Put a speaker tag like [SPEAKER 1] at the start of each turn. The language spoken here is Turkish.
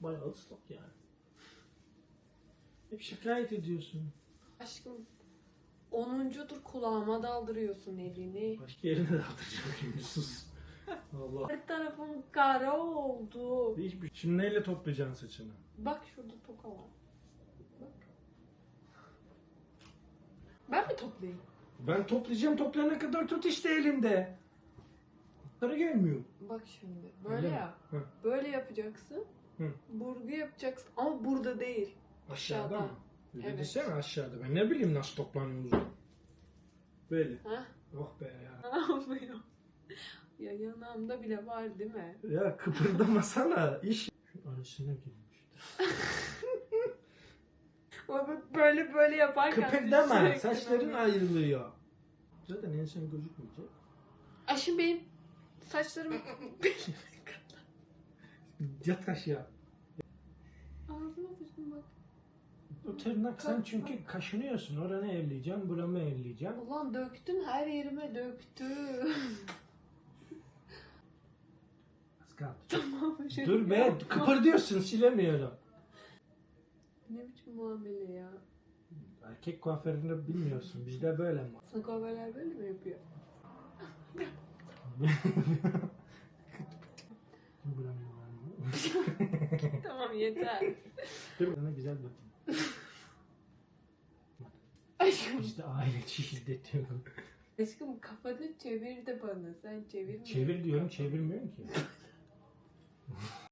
[SPEAKER 1] Bayağı ıslak yani. Hep şikayet ediyorsun.
[SPEAKER 2] Aşkım 10'uncudur kulağıma daldırıyorsun elini.
[SPEAKER 1] Başka yerine de atacağım şimdi sus. Allah.
[SPEAKER 2] Her tarafım kara oldu.
[SPEAKER 1] Hiçbir... Şimdi neyle toplayacaksın saçını?
[SPEAKER 2] Bak şurada toka var. Bak. Ben mi toplayayım?
[SPEAKER 1] Ben toplayacağım toplayana kadar tut işte elinde. Sarı gelmiyor.
[SPEAKER 2] Bak şimdi. Böyle
[SPEAKER 1] Öyle mi?
[SPEAKER 2] Böyle yapacaksın.
[SPEAKER 1] Hı.
[SPEAKER 2] Burgu yapacaksın. Ama burada değil.
[SPEAKER 1] Aşağıda
[SPEAKER 2] Aşağıda.
[SPEAKER 1] mı? Öyle
[SPEAKER 2] Evet.
[SPEAKER 1] desene aşağıda. Ben ne bileyim nasıl toplanıyoruz. Böyle.
[SPEAKER 2] Ha?
[SPEAKER 1] Oh be ya.
[SPEAKER 2] Ya yanağımda bile var değil mi?
[SPEAKER 1] Ya kıpırdamasana. İş. Şu arasına girmiştir.
[SPEAKER 2] Bak böyle böyle yaparken
[SPEAKER 1] Kıpırdama.
[SPEAKER 2] sürekli
[SPEAKER 1] Saçların ayrılıyor. Zaten ensen gözükmeyecek.
[SPEAKER 2] Aşkım benim saçlarım
[SPEAKER 1] Yat aşağı.
[SPEAKER 2] ağzıma düştüm bak.
[SPEAKER 1] O tırnak sen çünkü kaşınıyorsun. Oranı elleyeceğim, buramı elleyeceğim.
[SPEAKER 2] Ulan döktün her yerime döktün.
[SPEAKER 1] Az kaldı.
[SPEAKER 2] tamam şöyle
[SPEAKER 1] Dur be,
[SPEAKER 2] yapma.
[SPEAKER 1] kıpırdıyorsun silemiyorum.
[SPEAKER 2] Ne biçim muamele ya?
[SPEAKER 1] Erkek kuaförünü bilmiyorsun. Bizde böyle mi?
[SPEAKER 2] Sana kahveler böyle mi yapıyor?
[SPEAKER 1] Mı?
[SPEAKER 2] tamam yeter.
[SPEAKER 1] Sana güzel bakayım.
[SPEAKER 2] Aşkım,
[SPEAKER 1] İşte aile şiddet diyorum.
[SPEAKER 2] aşkım kafanı çevir de bana. Sen çevirme.
[SPEAKER 1] Çevir diyorum çevirmiyorum ki.